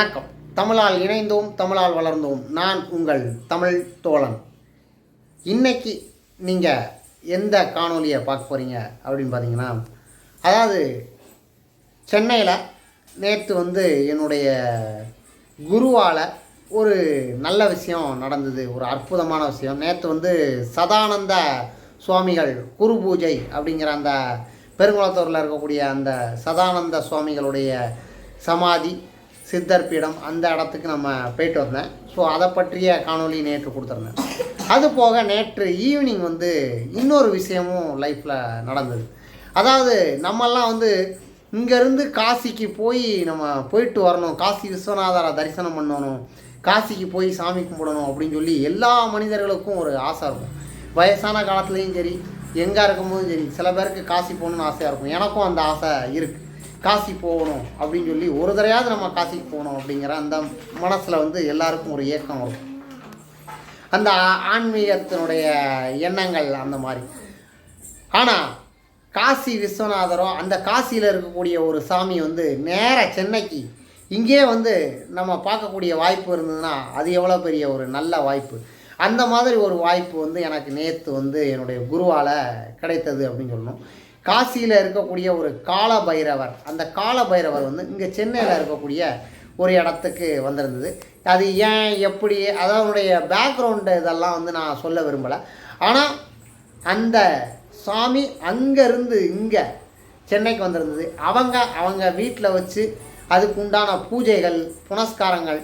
வணக்கம். தமிழால் இணைந்தோம் தமிழால் வளர்ந்தோம். நான் உங்கள் தமிழ் தோழன். இன்னைக்கு நீங்கள் எந்த காணொலியை பார்க்க போகிறீங்க அப்படின்னு பார்த்தீங்கன்னா அதாவது சென்னையில் நேற்று வந்து என்னுடைய குருவால் ஒரு நல்ல விஷயம் நடந்தது ஒரு அற்புதமான விஷயம். நேற்று வந்து சதானந்த சுவாமிகள் குரு பூஜை அப்படிங்கிற அந்த பெருங்குளத்தூரில் இருக்கக்கூடிய அந்த சதானந்த சுவாமிகளுடைய சமாதி சித்தர் பீடம் அந்த இடத்துக்கு நம்ம போயிட்டு வந்தேன். ஸோ அதை பற்றிய காணொலி நேற்று கொடுத்துருந்தேன். அது போக நேற்று ஈவினிங் வந்து இன்னொரு விஷயமும் லைஃப்பில் நடந்தது. அதாவது நம்மெல்லாம் வந்து இங்கேருந்து காசிக்கு போய் நம்ம போயிட்டு வரணும். காசி விஸ்வநாதரை தரிசனம் பண்ணணும். காசிக்கு போய் சாமி கும்பிடணும் அப்படின்னு சொல்லி எல்லா மனிதர்களுக்கும் ஒரு ஆசை இருக்கும். வயசான காலத்துலேயும் சரி எங்கே இருக்கும்போதும் சரி சில பேருக்கு காசி போகணுன்னு ஆசையாக இருக்கும். எனக்கும் அந்த ஆசை இருக்குது காசி போகணும் அப்படின்னு சொல்லி ஒரு தடையாவது நம்ம காசிக்கு போகணும் அப்படிங்கிற அந்த மனசில் வந்து எல்லாருக்கும் ஒரு ஏக்கம் வரும். அந்த ஆன்மீகத்தினுடைய எண்ணங்கள் அந்த மாதிரி. ஆனால் காசி விஸ்வநாதரோ அந்த காசியில் இருக்கக்கூடிய ஒரு சாமி வந்து நேர சென்னைக்கு இங்கே வந்து நம்ம பார்க்கக்கூடிய வாய்ப்பு இருந்ததுன்னா அது எவ்வளோ பெரிய ஒரு நல்ல வாய்ப்பு. அந்த மாதிரி ஒரு வாய்ப்பு வந்து எனக்கு நேற்று வந்து என்னுடைய குருவால் கிடைத்தது அப்படின்னு சொல்லணும். காசியில் இருக்கக்கூடிய ஒரு கால பைரவர் அந்த கால பைரவர் வந்து இங்கே சென்னையில் இருக்கக்கூடிய ஒரு இடத்துக்கு வந்திருந்தது. அது ஏன் எப்படி அதனுடைய பேக்ரவுண்டு இதெல்லாம் வந்து நான் சொல்ல விரும்பலை. ஆனால் அந்த சாமி அங்கேருந்து இங்கே சென்னைக்கு வந்திருந்தது. அவங்க அவங்க வீட்டில் வச்சு அதுக்கு உண்டான பூஜைகள் புனஸ்காரங்கள்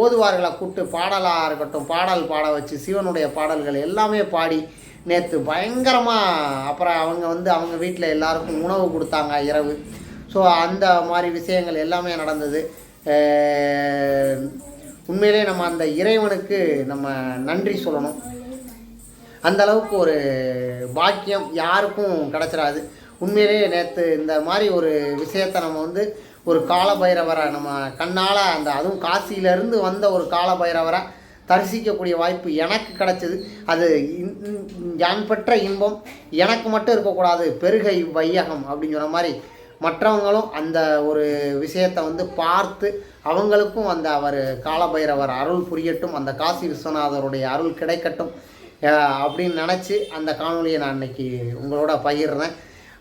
ஓதுவார்களை கூப்பிட்டு பாடலாக இருக்கட்டும் பாடல் பாட வச்சு சிவனுடைய பாடல்கள் எல்லாமே பாடி நேற்று பயங்கரமாக அப்புறம் அவங்க வந்து அவங்க வீட்டில் எல்லாருக்கும் உணவு கொடுத்தாங்க இரவு. ஸோ அந்த மாதிரி விஷயங்கள் எல்லாமே நடந்தது. உண்மையிலே நம்ம அந்த இறைவனுக்கு நம்ம நன்றி சொல்லணும். அந்த அளவுக்கு ஒரு பாக்கியம் யாருக்கும் கிடச்சிடாது உண்மையிலேயே நேற்று இந்த மாதிரி ஒரு விஷயத்தை நம்ம வந்து ஒரு காலபைரவரை நம்ம கண்ணால் அந்த அதுவும் காசியிலேருந்து வந்த ஒரு காலபைரவரை தரிசிக்கக்கூடிய வாய்ப்பு எனக்கு கிடைச்சது. அது இன்- யான் பெற்ற இன்பம் எனக்கு மட்டும் இருக்கக்கூடாது. பெருகை வையகம் அப்படின்னு சொன்ன மாதிரி மற்றவங்களும் அந்த ஒரு விஷயத்தை வந்து பார்த்து அவங்களுக்கும் அந்த அவர் காலபைரவர் அருள் புரியட்டும் அந்த காசி விஸ்வநாதருடைய அருள் கிடைக்கட்டும் அப்படின்னு நினச்சி அந்த காணொலியை நான் இன்றைக்கி உங்களோட பகிர்றேன்.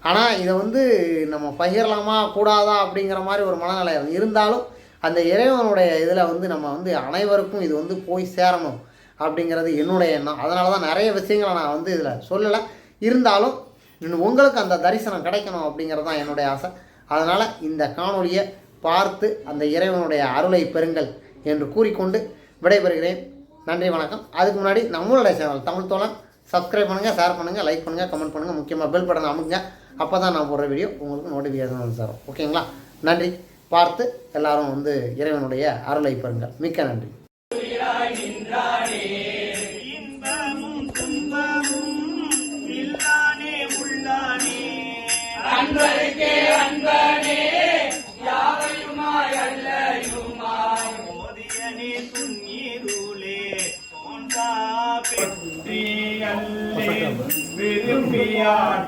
ஆனால் இதை வந்து நம்ம பகிரலாமா கூடாதா அப்படிங்கிற மாதிரி ஒரு மனநிலை இருந்தாலும் அந்த இறைவனுடைய இதில் வந்து நம்ம வந்து அனைவருக்கும் இது வந்து போய் சேரணும் அப்படிங்கிறது என்னுடைய எண்ணம். அதனால தான் நிறைய விஷயங்களை நான் வந்து இதில் சொல்லலை. இருந்தாலும் இன்னும் உங்களுக்கு அந்த தரிசனம் கிடைக்கணும் அப்படிங்கிறது தான் என்னுடைய ஆசை. அதனால் இந்த காணொலியை பார்த்து அந்த இறைவனுடைய அருளை பெறுங்கள் என்று கூறிக்கொண்டு விடைபெறுகிறேன். நன்றி வணக்கம். அதுக்கு முன்னாடி நம்மளுடைய சேனல் தமிழ் தோழன் சப்ஸ்கிரைப் பண்ணுங்கள் ஷேர் பண்ணுங்கள் லைக் பண்ணுங்கள் கமெண்ட் பண்ணுங்கள் முக்கியமாக பெல் பட்டனை அமுங்க அப்போ தான் நான் போடுற வீடியோ உங்களுக்கு நோட்டிஃபிகேஷன் வந்து தரும் ஓகேங்களா? நன்றி. பார்த்து எல்லாரும் வந்து இறைவனுடைய அருளை பெறுங்கள் மிக்க நன்றி இன்பமும் மோதியனே துண்ணீருளே தோன்றா பெற்றி அல்லே விரும்பியாட்பட்டே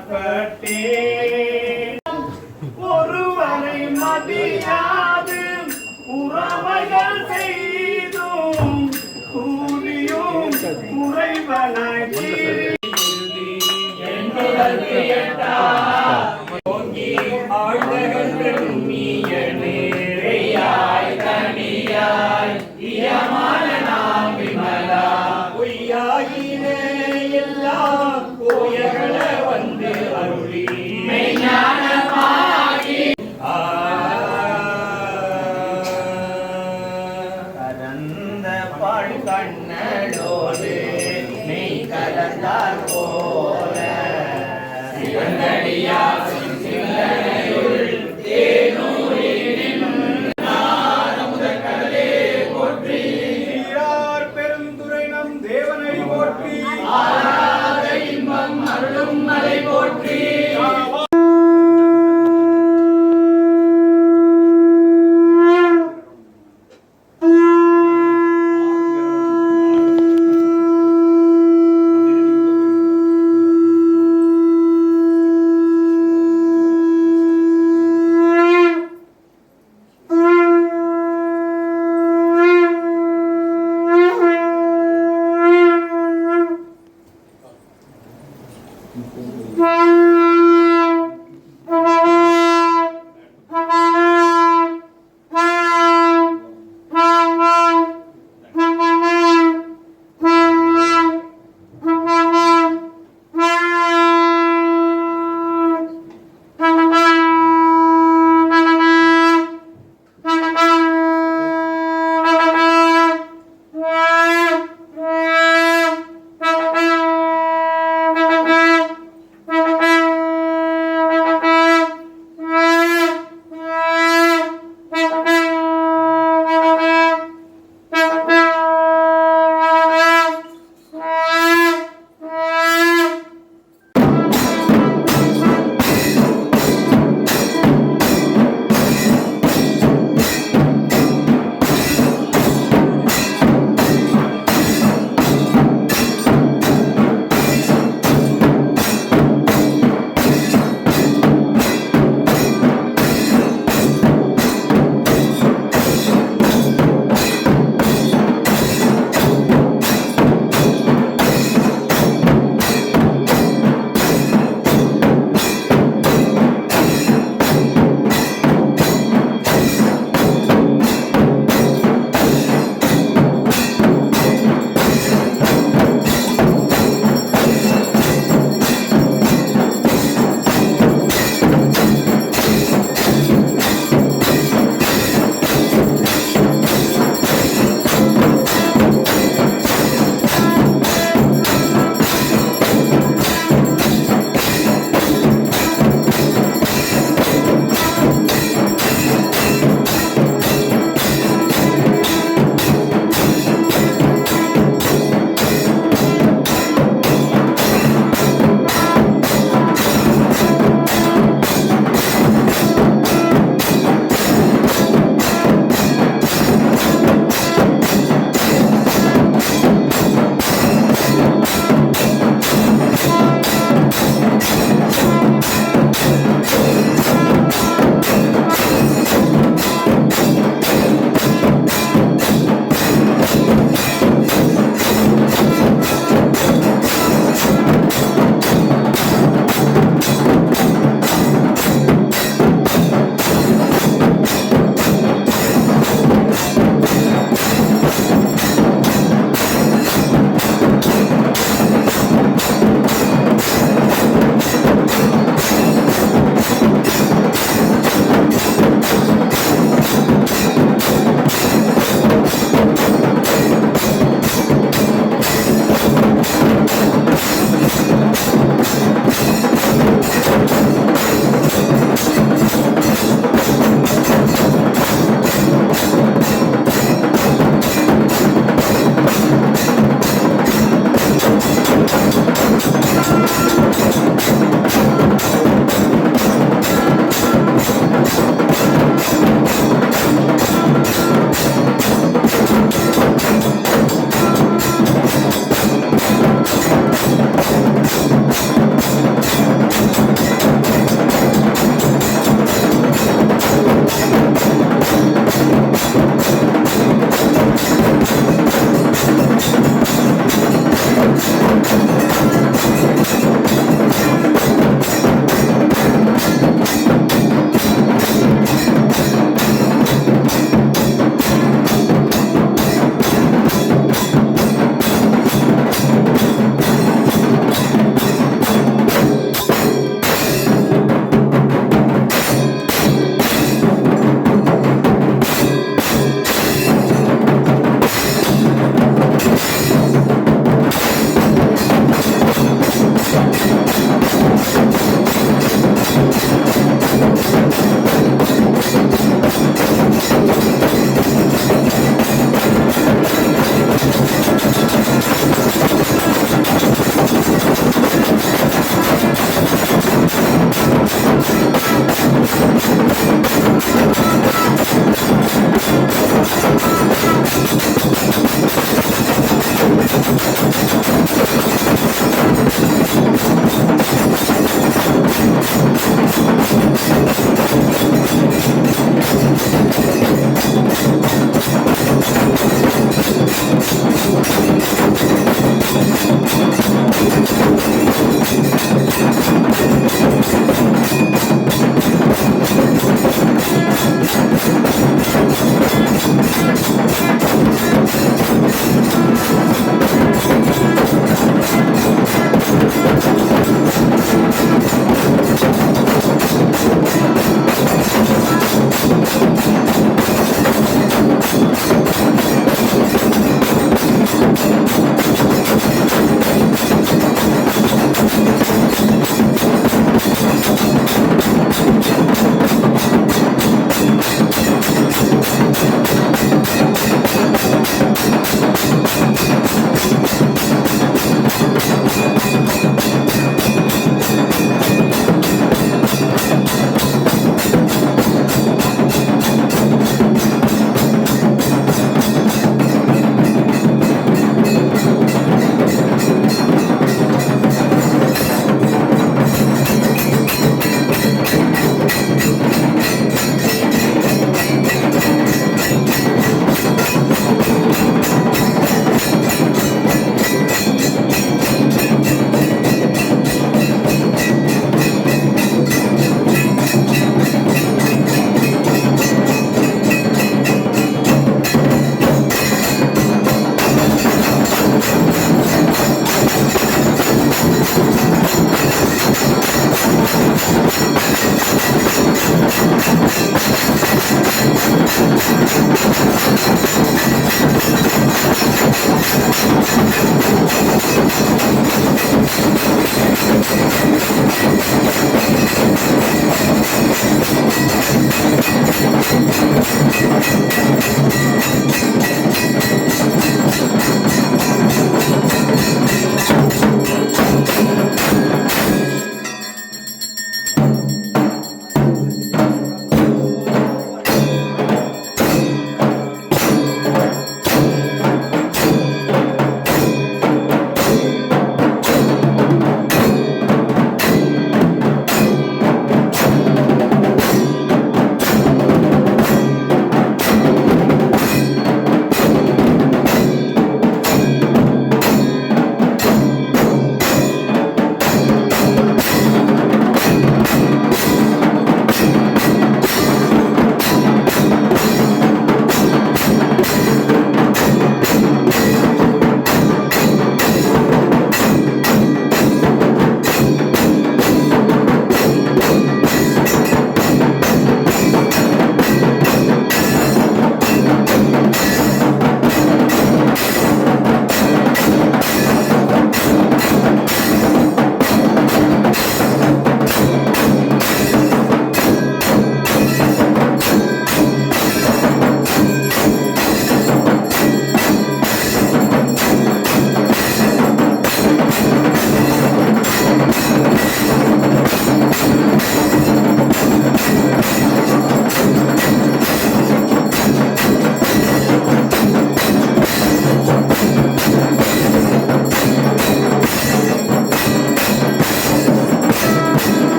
உறவைகள் செய்தும் கூலியும் குறைவனாகி. பொய்யாயினே